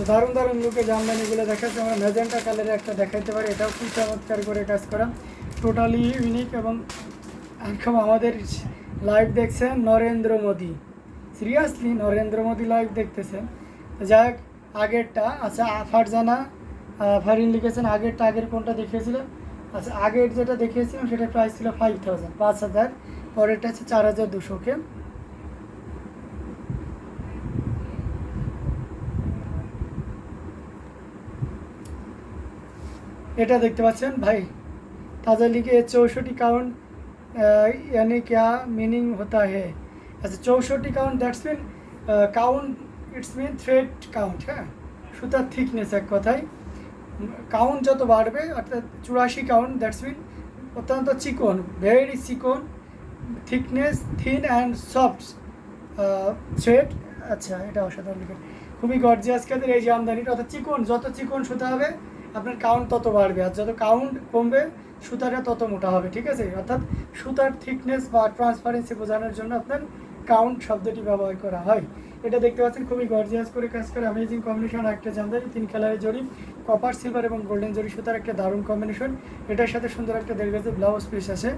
তো দারুণ দারুণ লুকে জামদানিগুলো দেখাচ্ছে। আমরা ম্যাজেন্টা কালারে একটা দেখাইতে পারি। এটাও খুব চমৎকার করে কাজ করা। টোটালি ইউনিক এবং একদম আমাদের লাইভ দেখছেন নরেন্দ্র মোদি। সিরিয়াসলি নরেন্দ্র মোদি লাইভ দেখতেছেন। যাই হোক, আগেরটা আচ্ছা ফারজানা ফারিন লিখেছেন, আগেরটা, আগের কোনটা দেখিয়েছিলেন? আচ্ছা আগের যেটা দেখিয়েছিলাম সেটা প্রাইস ছিল ফাইভ থাউজেন্ড পাঁচ হাজার। পরেরটা আছে চার হাজার দুশো ওকে এটা দেখতে পাচ্ছেন ভাই ताज़ा लिखे चौसठी काउंट यानी क्या मीनिंग होता है अच्छा चौसठी count that's mean count it's mean thread count হ্যাঁ সুতার থিকনেস এক কথায় কাউন্ট যত বাড়বে অর্থাৎ চুরাশি কাউন্ট দ্যাটস মিন অত্যন্ত চিকন ভেরি চিকন thickness thin and soft thread আচ্ছা এটা অসাধারণ লিখে খুবই গর্জিয়াস কাজের এই যে আমদানিটা অর্থাৎ চিকন যত চিকন সুতা হবে আপনার কাউন্ট তত বাড়বে আর যত কাউন্ট কমবে, সুতাটা তত মোটা হবে, ঠিক আছে? অর্থাৎ সুতার থিকনেস বা ট্রান্সপারেন্সি বোঝানোর জন্য আপনার কাউন্ট শব্দটি ব্যবহার করা হয়। এটা দেখতে পাচ্ছেন, খুবই গর্জিয়াস করে কাজ করে অ্যামেজিং কম্বিনেশন একটা জামদানি, তিন কালারের জরিপ কপার সিলভার এবং গোল্ডেন জরি, সুতার একটা দারুণ কম্বিনেশন এটার সাথে সুন্দর একটা গেজের ব্লাউজ পিস আছে।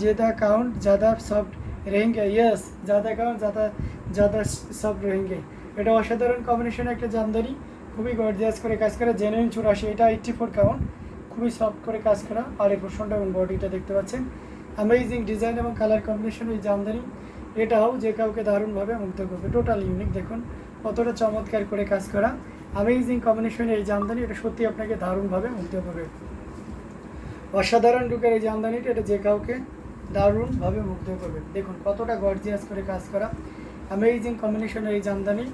যে দা কাউন্ট জাদা সফট রেহেঙ্গে ইয়েস জাদা কাউন্ট জাদা জাদা সফট রেহেঙ্গে এটা অসাধারণ কম্বিনেশন একটা জামদানি। খুবই গর্জিয়াস করে কাজ করে জেনুইন চুরাশি, এটা এইটটি ফোর কাউন্ট খুবই সফট করে কাজ করা, আর এই পোর্শনটা এবং বডিটা দেখতে পাচ্ছেন। অ্যামেজিং ডিজাইন এবং কালার কম্বিনেশন এই জামদানি, এটাও যে কাউকে দারুণভাবে মুগ্ধ করবে টোটাল ইউনিক দেখুন, কতটা চমৎকার করে কাজ করা। অ্যামেজিং কম্বিনেশন এই জামদানি, এটা সত্যি আপনাকে দারুণভাবে মুগ্ধ করবে। অসাধারণ রূপের এই জামদানিটা, এটা যে কাউকে দারুণভাবে মুগ্ধ করবে। দেখুন, কতটা গর্জিয়াস করে কাজ করা। অ্যামেজিং কম্বিনেশনের এই জামদানি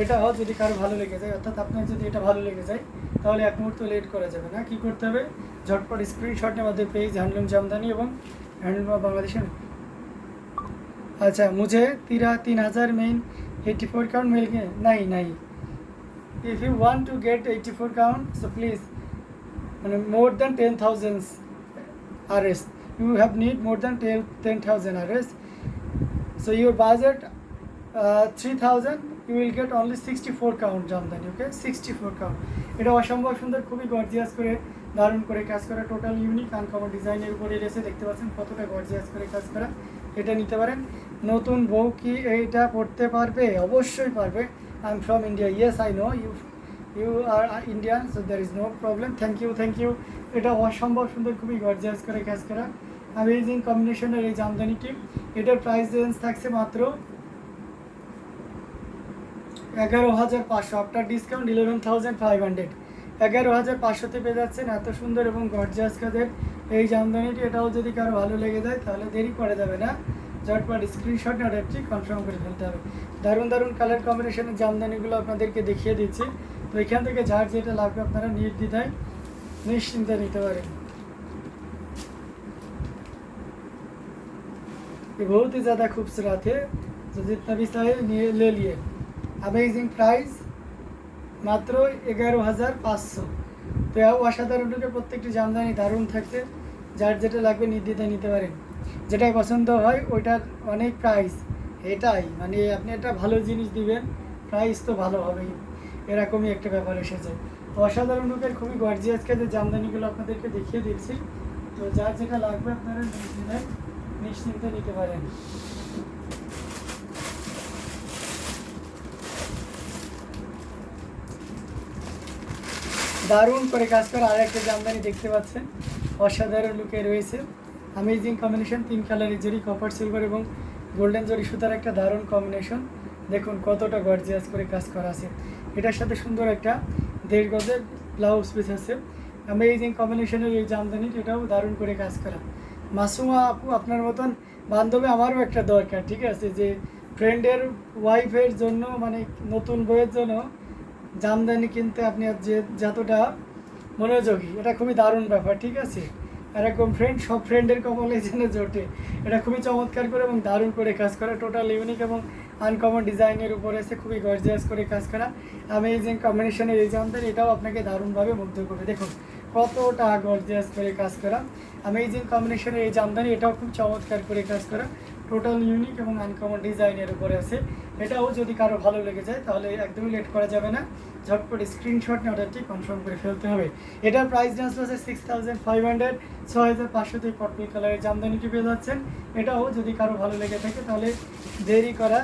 এটাও যদি কারও ভালো লেগে যায়, অর্থাৎ আপনার যদি এটা ভালো লেগে যায়, তাহলে এক মুহূর্ত লেট করা যাবে না। কী করতে হবে? ঝটপট স্ক্রিনশটের মধ্যে পেজ হ্যান্ডলুম জামদানি এবং হ্যান্ডলুম বাংলাদেশের আচ্ছা মুঝে তিরা তিন হাজার মেইন এইটি ফোর কাউন্ট মিল নাই নাই। If you want to get if you want to get 84 count, so please মানে more than you have need more need ten thousand R S so your budget three thousand you will get only 64 count jamdani okay sixty four count এটা অসম্ভব সুন্দর, খুবই gorgeous করে, দারুণ করে কাজ করা টোটাল ইউনিক আনকমন ডিজাইনের উপরে রয়েছে দেখতে পাচ্ছেন কতটা গর্জিয়াস করে কাজ করা। এটা নিতে পারেন। নতুন বউ কি এইটা পড়তে পারবে? অবশ্যই পারবে। I am from India yes I know you you are Indian so there is no problem thank you thank you এটা অসম্ভব সুন্দর, খুবই গর্জিয়াস করে কাজ করা। অ্যামেজিং কম্বিনেশনের এই জামদানিটি এটার প্রাইস রেঞ্জ থাকছে মাত্র এগারো হাজার পাঁচশো after discount eleven thousand five hundred এগারো হাজার পাঁচশোতে পেয়ে যাচ্ছেন এত সুন্দর এবং গর্জিয়াস কাজের এই জামদানিটি এটাও যদি কারো ভালো লেগে যায় তাহলে দেরি করা যাবে না ঝটপট স্ক্রিনশট অর্ডারটি কনফার্ম করে ফেলতে হবে দারুণ দারুণ কালার কম্বিনেশনের জামদানিগুলো আপনাদেরকে দেখিয়ে দিচ্ছি তো এখান থেকে যার যেটা লাগবে আপনারা নির্দ্বিধায় নিশ্চিন্তে নিতে পারেন ये बहुत ही ज़्यादा खूबसूरत है तो जितना भी चाहे নিয়ে ले लिए অ্যামেজিং প্রাইস মাত্র এগারো হাজার পাঁচশো। তো অসাধারণ রূপে প্রত্যেকটি জামদানি দারুণ থাকছে, যার যেটা লাগবে নির্দ্বিধায় নিতে পারেন। যেটাই পছন্দ হয় ওইটার অনেক প্রাইস এটাই মানে আপনি একটা ভালো জিনিস দিবেন প্রাইস তো ভালো হবেই। এরকমই একটা ব্যাপার এসেছে। অসাধারণ রূপের খুবই গর্জিয়াস যে জামদানিগুলো আপনাদেরকে দেখিয়ে দিচ্ছি। তো যার যেটা লাগবে আপনারা নিশ্চিন্তে নিতে পারেন। দারুণ করে কাজ করা আর একটা জামদানি দেখতে পাচ্ছেন, অসাধারণ লুকে রয়েছে। আমেজিং কম্বিনেশন তিন কালারের জরি কপার সিলভার এবং গোল্ডেন জরি সুতার একটা দারুণ কম্বিনেশন দেখুন কতটা গর্জিয়াস করে কাজ করা আছে। এটার সাথে সুন্দর একটা দেড় গজের ব্লাউজ পিস আছে। আমেজিং কম্বিনেশনের এই জামদানি এটাও দারুণ করে কাজ করা। মাসুমা আপু, আপনার মতন বান্ধবী আমারও একটা দরকার, ঠিক আছে? যে ফ্রেন্ডের ওয়াইফের জন্য মানে নতুন বইয়ের জন্য জামদানি কিনতে আপনি যে যতটা মনোযোগী, এটা খুবই দারুণ ব্যাপার, ঠিক আছে? এরকম ফ্রেন্ড সব ফ্রেন্ডের কপালে যেন জোটে। এটা খুবই চমৎকার করে এবং দারুণ করে কাজ করা টোটাল ইউনিক এবং আনকমন ডিজাইনের উপরে এসে খুবই গর্জিয়াস করে কাজ করা। অ্যামেজিং কম্বিনেশনের এই জামদানি, এটাও আপনাকে দারুণভাবে মুগ্ধ করবে। দেখুন, কতটা গর্জিয়াস করে কাজ করা। অ্যামেজিং কম্বিনেশনের এই জামদানি, এটাও খুব চমৎকার করে কাজ করা। টোটাল ইউনিক এবং আনকমন ডিজাইনের উপরে আছে। এটাও যদি কারও ভালো লেগে যায়, তাহলে একদমই লেট করা যাবে না। ঝটপট স্ক্রিনশট নিয়ে অর্ডারটি কনফার্ম করে ফেলতে হবে। এটার প্রাইস রেঞ্জ আছে সিক্স থাউজেন্ড ফাইভ হান্ড্রেড ছয় হাজার পাঁচশোতে পটল কালারের জামদানিটি পেয়ে যাচ্ছেন। এটাও যদি কারও ভালো লেগে থাকে, তাহলে দেরি করা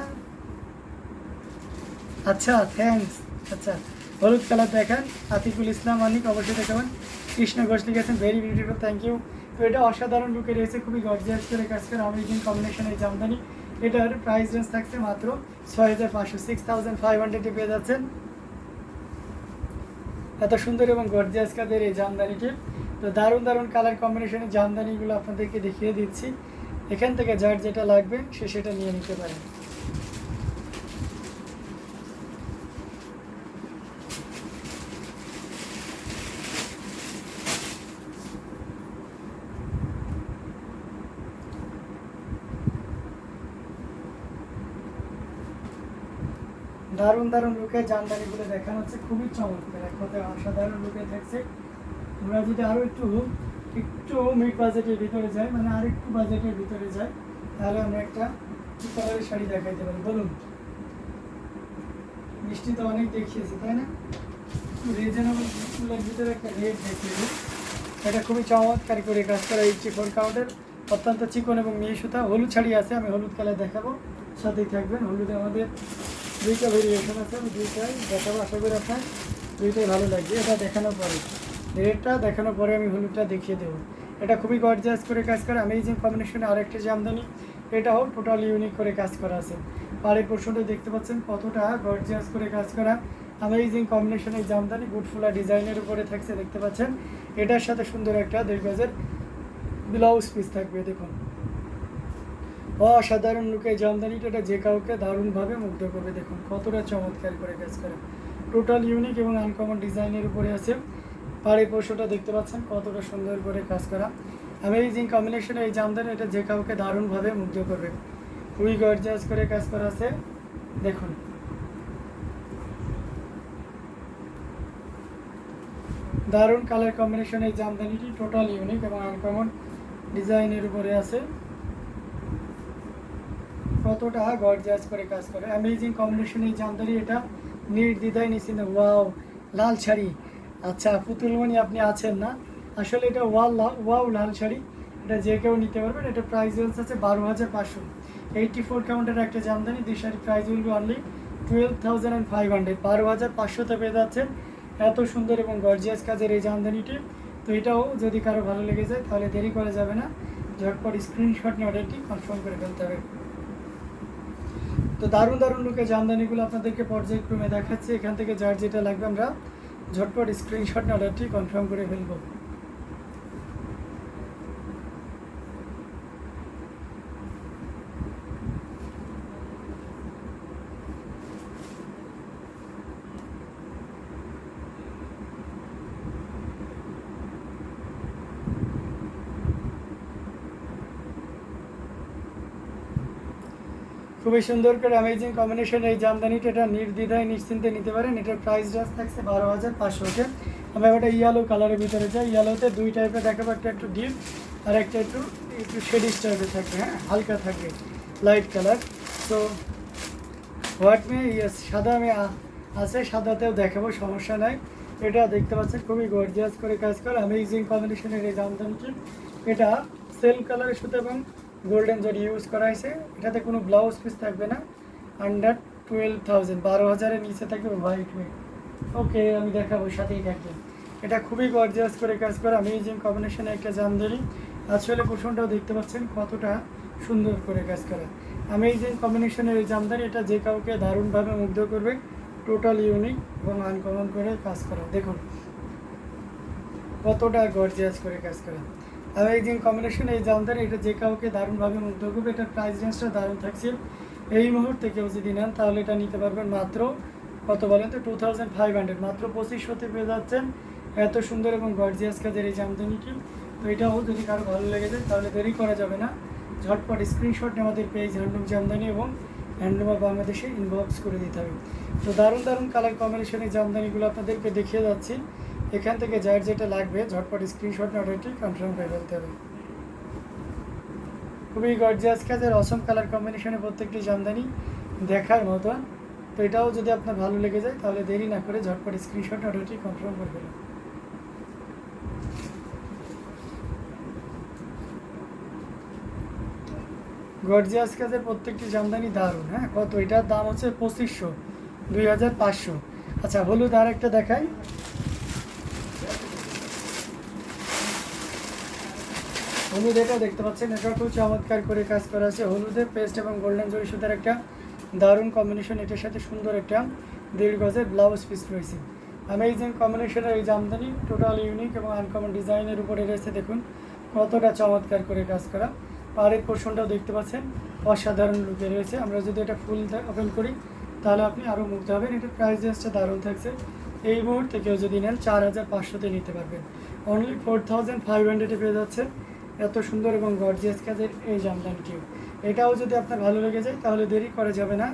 আচ্ছা থ্যাঙ্কস আচ্ছা হলুদ কালার দেখান। আতিকুল ইসলাম অনেক অবশ্যই দেখাবেন। কৃষ্ণ ঘোষ লিখেছেন ভেরি বিউটিফুল থ্যাংক ইউ এটা অসাধারণ লুকে রয়েছে, খুবই গর্জিয়াস করে কাজ করে আমেজিং কম্বিনেশনের জামদানি। এটার প্রাইস রেঞ্জ থাকছে মাত্র ছয় হাজার পাঁচশো সিক্স থাউজেন্ড ফাইভ হান্ড্রেডে পেয়ে যাচ্ছেন। এত সুন্দর এবং গর্জিয়াস কাজের এই জামদানিটি। তো দারুণ দারুণ কালার কম্বিনেশনের জামদানিগুলো আপনাদেরকে দেখিয়ে দিচ্ছি। এখান থেকে যার যেটা লাগবে, সে সেটা নিয়ে নিতে পারেন দারুণ দারুণ লুকে জামদানিগুলো দেখানো হচ্ছে, খুবই চমৎকার। এক কথায় অসাধারণ লুকে থাকছে আমরা যদি আরও একটু একটু মিড বাজেটের ভিতরে যাই মানে আর একটু বাজেটের ভিতরে যাই, তাহলে আমরা একটা কালারের শাড়ি দেখাইতে পারি। বলুন। মিষ্টি তো অনেক দেখিয়েছি, তাই না? রিজনেবল ভিতরে একটা রেট দেখিয়ে দিই। এটা খুবই চমৎকার করে কাজ করা এই চিকন কাউন্টের অত্যন্ত চিকন এবং মেয়ে সুতা। হলুদ শাড়ি আছে, আমি হলুদ কালার দেখাবো। সাথেই থাকবেন। হলুদে আমাদের দুইটা ভেরিয়েশন আছে, আমি দুইটাই দেখাবো, আশা করি আপনার দুইটাই ভালো লাগবে। এটা দেখানোর পরে, রেটটা দেখানোর পরে আমি হলুদটা দেখিয়ে দেবো। এটা খুবই গর্জিয়াস করে কাজ করে আমেজিং কম্বিনেশনে আরেকটা জামদানি এটাও টোটাল ইউনিক করে কাজ করা আছে। পাড়ের পোর্শনটা দেখতে পাচ্ছেন, কতটা গর্জিয়াস করে কাজ করা। আমেজিং কম্বিনেশনের জামদানি বুটফুলা ডিজাইনের উপরে থাকছে, দেখতে পাচ্ছেন। এটার সাথে সুন্দর একটা, দেড় গজের ব্লাউজ পিস থাকবে, দেখুন। অসাধারণ লুকে জামদানিটা যে কাউকে দারুণভাবে মুগ্ধ করবে। দেখুন, কতটা চমৎকার করে কাজ করে। টোটাল ইউনিক এবং আনকমন ডিজাইনের উপরে আছে। পাড়ি পশুটা দেখতে পাচ্ছেন, কতটা সুন্দর করে কাজ করা। অ্যামেজিং কম্বিনেশন এই জামদানি এটা যে কাউকে দারুণভাবে মুগ্ধ করবে। খুবই গর্জাস করে কাজ করা আছে। দেখুন। দারুণ কালার কম্বিনেশন এই জামদানিটি টোটাল ইউনিক এবং আনকমন ডিজাইনের উপরে আছে। কতটা গর্জাস করে কাজ করে। অ্যামেজিং কম্বিনেশন এই জামদানি এটা। নির্দ্বিধায় নিশ্চিন্ত ওয়াও লাল শাড়ি। আচ্ছা পুতুলমণি আপনি আছেন না। আসলে এটা ওয়াল ওয়াও লাল শাড়ি। এটা যে কেউ নিতে পারবেন। এটা প্রাইস রেঞ্জ আছে বারো হাজার পাঁচশো। এইটটি ফোর কাউন্টের একটা jamdani. This sari price will be only twelve thousand and five hundred বারো হাজার পাঁচশোতে পেয়ে যাচ্ছেন। এত সুন্দর এবং গর্জিয়াস কাজের এই জামদানিটি। তো এটাও যদি কারও ভালো লেগে যায়, তাহলে দেরি করা যাবে না। ঝটপট স্ক্রিনশট নিয়ে অর্ডারটি কনফার্ম করে ফেলতে হবে। তো দারুণ দারুণ লুকে জামদানিগুলো আপনাদেরকে পর্যায়ক্রমে দেখাচ্ছি। এখান থেকে যার যেটা লাগবে আমরা ঝটপট স্ক্রিনশট অর্ডারটি কনফার্ম করে ফেলব। খুবই সুন্দর করে অ্যামেজিং কম্বিনেশন এই জামদানিটা এটা নির্দ্বিধায় নিশ্চিন্তে নিতে পারেন। এটার প্রাইস জাস থাকছে বারো হাজার পাঁচশোতে আমরা একটা ইয়ালো কালারের ভিতরে যাই। ইয়ালোতে দুই টাইপের দেখাবো, একটা একটু ডিপ আর একটা একটু একটু শেডিস টাইপের থাকবে হ্যাঁ? হালকা থাকবে লাইট কালার তো হোয়াট মে সাদা আমি আছে, সাদাতেও দেখাবো, সমস্যা নাই। এটা দেখতে পাচ্ছেন, খুবই গর্জিয়াস করে কাজ করে অ্যামেজিং কম্বিনেশনের এই জামদানিটি। এটা সেল কালারের সাথে এবং গোল্ডেন জরি ইউজ করা হয়েছে। এটাতে কোনো ব্লাউজ পিস থাকবে না। আন্ডার টুয়েলভ থাউজেন্ড বারো হাজারের নিচে থাকবে হোয়াইট ওয়ে ওকে আমি দেখাবো, সাথেই থাকবে এটা খুবই গর্জিয়াস করে কাজ করে অ্যামেজিং কম্বিনেশনে একটা জামদানি। আসলে পোষণটাও দেখতে পাচ্ছেন কতটা সুন্দর করে কাজ করে। অ্যামেজিং কম্বিনেশনের এই জামদানি, এটা যে কাউকে দারুণভাবে মুগ্ধ করবে টোটাল ইউনিক এবং আনকমন করে কাজ করা। দেখুন, কতটা গর্জিয়াস করে কাজ করা। অ্যামেজিং কম্বিনেশন এই জামদানি, এটা যে কাউকে দারুণভাবে মুগ্ধ করবে, এটার প্রাইস রেঞ্জটা দারুণ থাকছে। এই মুহূর্তে কেউ যদি নেন, তাহলে এটা নিতে পারবেন মাত্র, কত বলেন তো টু থাউজেন্ড ফাইভ হান্ড্রেড মাত্র পঁচিশশোতে পেয়ে যাচ্ছেন। এত সুন্দর এবং গর্জিয়াস কাজের এই জামদানিটি তো এটাও যদি কারও ভালো লেগে যায়, তাহলে দেরি করা যাবে না। ঝটপট স্ক্রিনশট আমাদের পেজ হ্যান্ডলুম জামদানি এবং হ্যান্ডলুম অফ বাংলাদেশে ইনবক্স করে দিতে হবে। তো দারুণ দারুণ কালার কম্বিনেশনের জামদানিগুলো আপনাদেরকে দেখিয়ে যাচ্ছি। এখান থেকে যার যেটা লাগবে, ঝটপট স্ক্রিনশট অর্ডারটি কনফার্ম করে ফেলতে হবে। খুবই গর্জিয়াস কাজের অসম কালার কম্বিনেশনে প্রত্যেকটি জামদানি দেখার মতন। তো এটাও যদি আপনার ভালো লেগে যায়, তাহলে দেরি না করে ঝটপট স্ক্রিনশট অর্ডারটি কনফার্ম করে দেবেন গর্জিয়াস কাজের প্রত্যেকটি জামদানি দারুণ হ্যাঁ? কত? এটার দাম হচ্ছে পঁচিশশো, দুই হাজার পাঁচশো। আচ্ছা হলুদ আর একটা দেখাই। হলুদ এটা দেখতে পাচ্ছেন এটা খুব চমৎকার করে কাজ করা আছে। হলুদের পেস্ট এবং গোল্ডেন জরি সুতার একটা দারুণ কম্বিনেশন এটার সাথে সুন্দর একটা দেড় গজের ব্লাউজ পিস রয়েছে। অ্যামেজিং কম্বিনেশনের এই জামদানি টোটাল ইউনিক এবং আনকমন ডিজাইনের উপরে রয়েছে, দেখুন, কতটা চমৎকার করে কাজ করা। পাড়ের পোর্শনটাও দেখতে পাচ্ছেন, অসাধারণ লুকে রয়েছে। আমরা যদি এটা ফুল ওপেন করি, তাহলে আপনি আরও মুগ্ধ হবেন। এটার প্রাইস রেঞ্জটা দারুণ থাকছে। এই মুহূর্তে কেউ যদি নেন, চার হাজার পাঁচশোতে নিতে পারবেন। অনলি ফোর থাউজেন্ড ফাইভ হান্ড্রেডে পেয়ে যাচ্ছে এত সুন্দর এবং গর্জিয়াস কাজের এই জামদান জামদানিটিও এটাও যদি আপনার ভালো লেগে যায়, তাহলে দেরি করা যাবে না।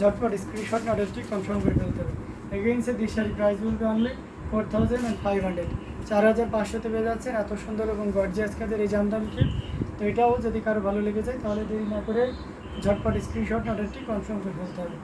ঝটপট স্ক্রিনশট অর্ডারটি কনফার্ম করে ফেলতে হবে। এগেইনসে দিশারি প্রাইস বলবে only four thousand and five hundred চার হাজার পাঁচশোতে পেয়ে যাচ্ছে এত সুন্দর এবং গর্জিয়াস কাজের এই জামদান জামদানিটি তো এটাও যদি কারও ভালো লেগে যায়, তাহলে দেরি না করে ঝটপট স্ক্রিনশট অর্ডারটি কনফার্ম করে ফেলতে হবে।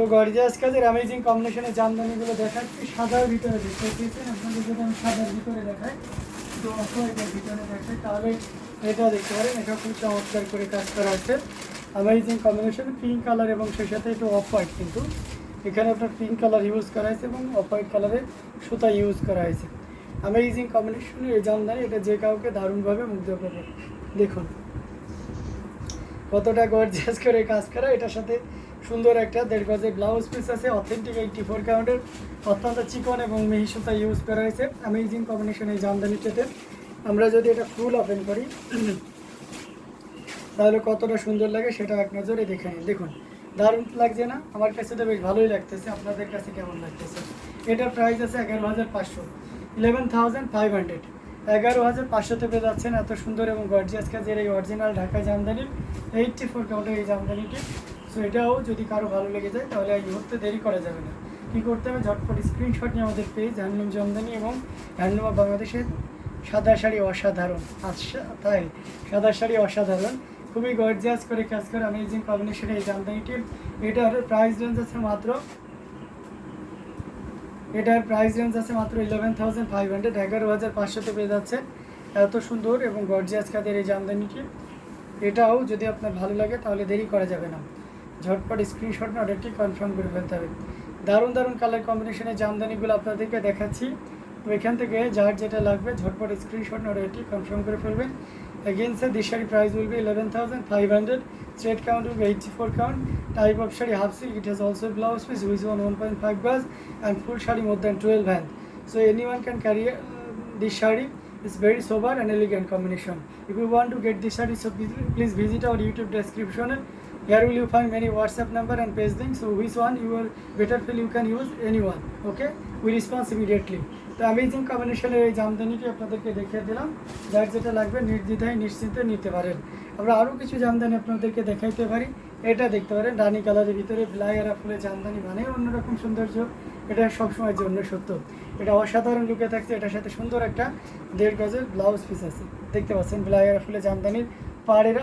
তো গর্জিয়াস কাজের অ্যামেজিং কম্বিনেশনের জামদানিগুলো দেখাচ্ছি। সাদার ভিতরে দেখতে আপনাদের যদি আমি সাদার ভিতরে দেখাই, তো এটার ভিতরে দেখাই, তাহলে এটা দেখতে পারেন, এটা খুব চমৎকার করে কাজ করা আছে। অ্যামেজিং কম্বিনেশন পিঙ্ক কালার এবং সেই সাথে একটু অফ হোয়াইট কিন্তু। এখানে আপনার পিঙ্ক কালার ইউজ করা হয়েছে এবং অফ হোয়াইট কালারের সুতা ইউজ করা হয়েছে। অ্যামেজিং কম্বিনেশনের এই জামদানি, এটা যে কাউকে দারুণভাবে মুগ্ধ করবে। দেখুন। কতটা গর্জিয়াস করে কাজ করা, এটার সাথে সুন্দর একটা দেড় গজের ব্লাউজ পিস আছে অথেন্টিক এইটটি ফোর কাউন্টের অত্যন্ত চিকন এবং মিহি সুতা ইউজ করা হয়েছে। অ্যামেজিং কম্বিনেশন এই জামদানিটাতে আমরা যদি এটা ফুল ওপেন করি, তাহলে কতটা সুন্দর লাগে সেটা এক নজরে দেখে নিন। দেখুন, দারুণ লাগছে না? আমার কাছে তো বেশ ভালোই লাগতেছে। আপনাদের কাছে কেমন লাগতেছে? এটার প্রাইস আছে এগারো হাজার পাঁচশো। ইলেভেন থাউজেন্ড ফাইভ হান্ড্রেড এগারো হাজার পাঁচশোতে পেয়ে যাচ্ছেন। এত সুন্দর এবং গর্জিয়াস কাজের এই original Dhaka jamdani eighty four কাউন্টের এই জামদানিটি। সো এটাও যদি কারও ভালো লেগে যায়, তাহলে এই মুহূর্তে দেরি করা যাবে না। কী করতে হবে? ঝটপট স্ক্রিনশট নিয়ে আমাদের পেজ হ্যান্ডলুম জামদানি এবং হ্যান্ডলুম বাংলাদেশের সাদা শাড়ি অসাধারণ। আচ্ছা তাই? সাদা শাড়ি অসাধারণ। খুবই গর্জিয়াস করে কাজ করে অ্যামেজিং কম্বিনেশনে এই জামদানিটি এটার প্রাইস রেঞ্জ আছে মাত্র, এটার প্রাইস রেঞ্জ আছে মাত্র ইলেভেন থাউজেন্ড ফাইভ হান্ড্রেড এগারো হাজার পাঁচশোতে পেয়ে যাচ্ছে। এত সুন্দর এবং গর্জিয়াস কাজের এই জামদানিটি। এটাও যদি আপনার ভালো লাগে, তাহলে দেরি করা যাবে না। ঝটপট স্ক্রিনশট না এটি কনফার্ম করে ফেলতে হবে। দারুণ দারুণ কালার কম্বিনেশনের জামদানিগুলো আপনাদেরকে দেখাচ্ছি। তো এখান থেকে যার যেটা লাগবে ঝটপট স্ক্রিনশট না এটি কনফার্ম করে ফেলবেন। এগেন্সের sari price will be eleven thousand five hundred straight count will eighty four count type of sari half silk it has also blouse piece with one one point five glass and full sari more than twelve hand so any one can carry this sari it's very sober and elegant combination if you want to get this sari so please visit our YouTube ডেসক্রিপশনে Here will you find many WhatsApp number and page link. So which one you will better feel you can use anyone. Okay, we respond immediately. তো amazing কম্বিনেশনের এই জামদানিটি আপনাদেরকে দেখিয়ে দিলাম। যার যেটা লাগবে নির্দ্বিধায় নিশ্চিন্তে নিতে পারেন। আমরা আরও কিছু জামদানি আপনাদেরকে দেখাইতে পারি। এটা দেখতে পারেন রানী কালারের ভিতরে ব্লাইয়ারা ফুলের জামদানি মানে অন্যরকম সৌন্দর্য। এটা সবসময়ের জন্য সত্য। এটা অসাধারণ লুকে থাকছে এটার সাথে সুন্দর একটা দেড় গজের ব্লাউজ পিস আছে। দেখতে পাচ্ছেন ব্লাইয়ারা ফুলের জামদানির পাড়ের।